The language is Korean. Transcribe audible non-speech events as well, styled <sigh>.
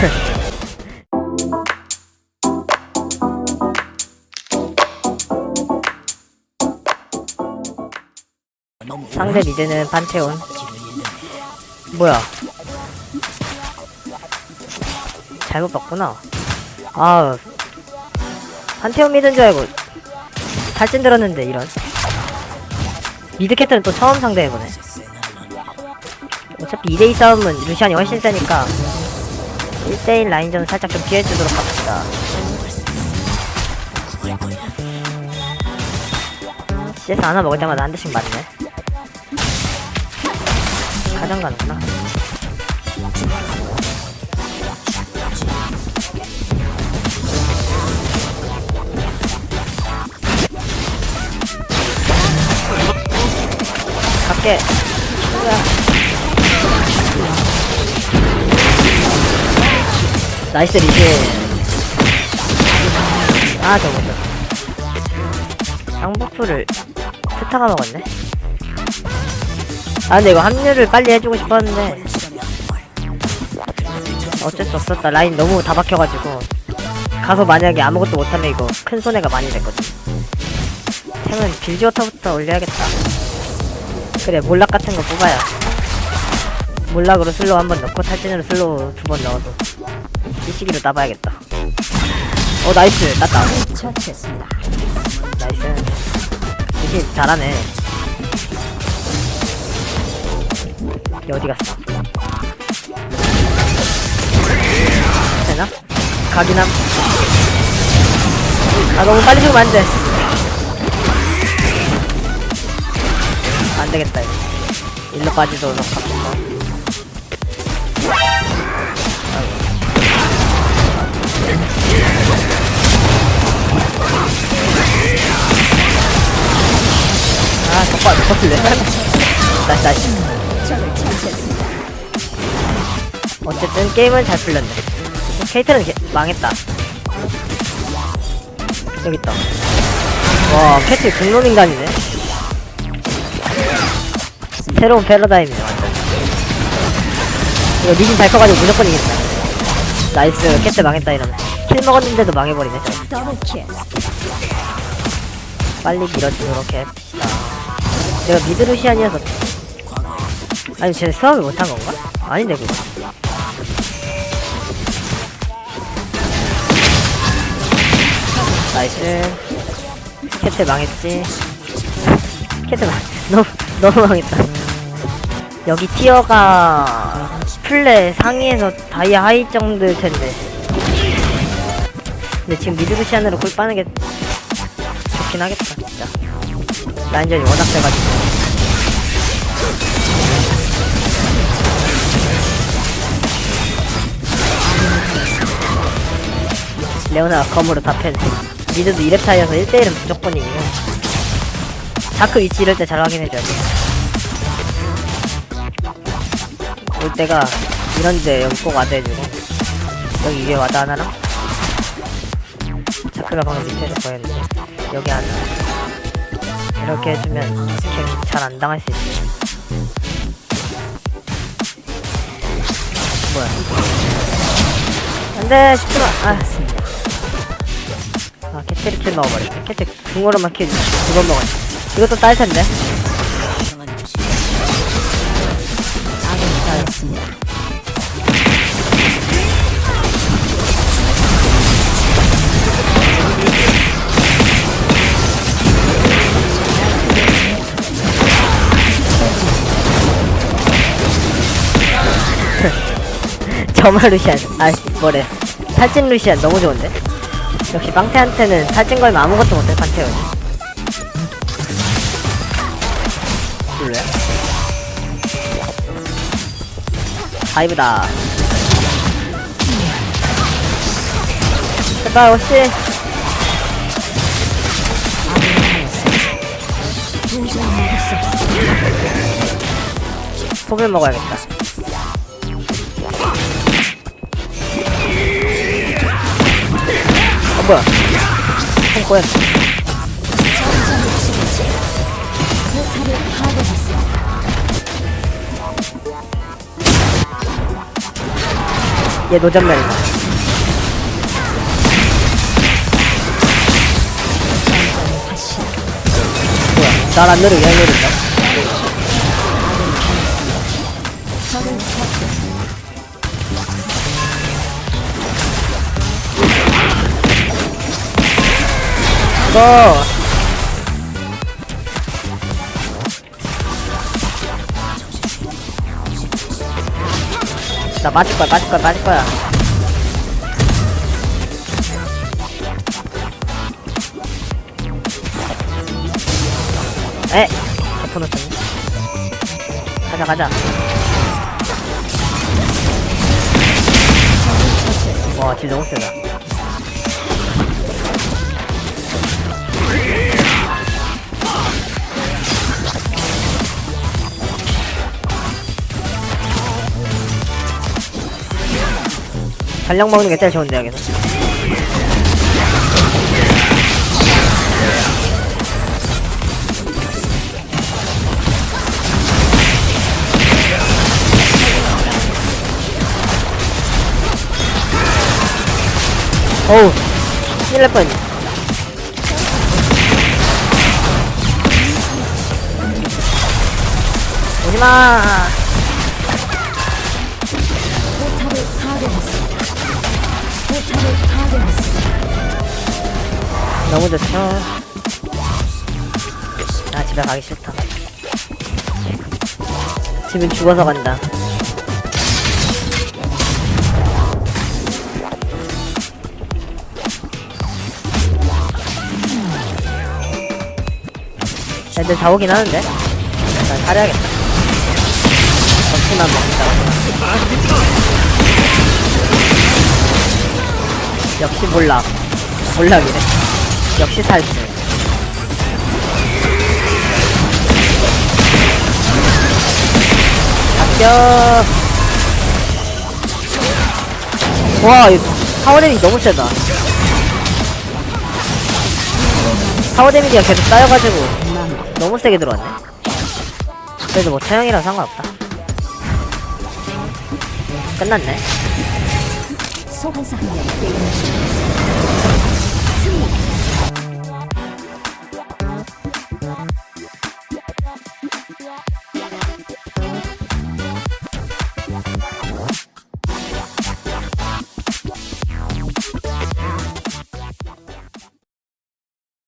<laughs> 상대 미드는 반테온. 뭐야? 잘못 봤구나. 아 반테온 미드인 줄 알고 살찐 들었는데 이런. 미드 캐트는 또 처음 상대해보네. 어차피 2대2 싸움은 루시안이 훨씬 세니까. 1대1 라인전 살짝 좀 피해주도록 합시다. CS 하나 먹을 때마다 한 대씩 맞네. 가장 가는구나. 갈게. 나이스 리신. 아, 저거, 저. 쌍버프를 스타가 먹었네. 아, 근데 이거 합류를 빨리 해주고 싶었는데. 어쩔 수 없었다. 라인 너무 다 박혀가지고. 가서 만약에 아무것도 못하면 이거 큰 손해가 많이 됐거든. 템은 빌지워터부터 올려야겠다. 그래, 몰락 같은 거 뽑아야. 몰락으로 슬로우 한 번 넣고 탈진으로 슬로우 두 번 넣어도 이 시기로 따봐야겠다. 어 나이스 땄다. 처치했습니다. 나이스. 이게 잘하네. 얘 어디 갔어? 되나? 함. 아 너무 빨리 죽으면 안 돼. 안 되겠다 이거. 일로 빠지도록 합시다. 아, 덕바 못 컸을래. 다시, 다시. 어쨌든 게임은 잘 풀렸네. 케이트는 게- 망했다. 여기 있다. 와, 캐트 공룡 인간이네. 새로운 패러다임이네, 완전. 이거 리진 잘 커가지고 무조건 이긴다. 나이스, 캐트 망했다, 이러면. 킬 먹었는데도 망해버리네, 킬. 빨리 밀어주도록 해봅시다. 내가 미드루시안이어서. 아니 쟤 수학을 못한 건가? 아닌데 그거. 나이스. 캣트 망했지. 캣트 망 <laughs> 너무 너무 망했다. 여기 티어가 플레 상위에서 다이아 하이 정도일 텐데. 근데 지금 미드루시안으로 꿀 빠는 게 좋긴 하겠다 진짜 라인전이 워낙 세가지고. 레오나가 검으로 다 패네 미드도 2렙 차이여서 1대1은 무조건 이기고 자크 위치 이럴 때 잘 확인해줘야 돼. 올 때가 이런데 여기 꼭 와드 해주고. 여기 위에 와드 하나랑? 자크가 방금 밑에서 보였는데. 여기 하나 이렇게 해주면 잘안 당할 수 있어 뭐야 안돼 죽지마 아 아, 캐트리 킬 먹어버렸네. 캐트 궁으로만 킬두번 먹었네. 이것도 딸 텐데. 아군이 당했습니다. 저말 루시안. 아, 뭐래. 탈진 루시안 너무 좋은데? 역시 빵태한테는 탈진 걸면 아무것도 못해, 판테온이. 그래? 다이브다. 제발, 없습니다. 소을 먹어야겠다. 꼬였어. 포탑을 파괴했습니다. 얘. 다시 뭐야. 날안 누르고 얘 누른다. 이거. 나 맞을 거야 맞을 거야 맞을 거야. 에? 덮어 놓쳤네. 가자 가자. 와 진짜 너무 세다 전력 먹는 게 제일 좋은데 여기서 어우 큰일 날 뻔. 오지마 너무 좋죠. 나 집에 가기 싫다. 집은 죽어서 간다. 애들 다 오긴 하는데? 난 사려야겠다. 없지만 먹는다 역시 몰락 몰락이래 역시 탈출 합격 와 이거 파워 데미지 너무 세다. 파워 데미지가 계속 쌓여가지고 너무 세게 들어왔네. 그래도 뭐 차영이랑 상관없다. 끝났네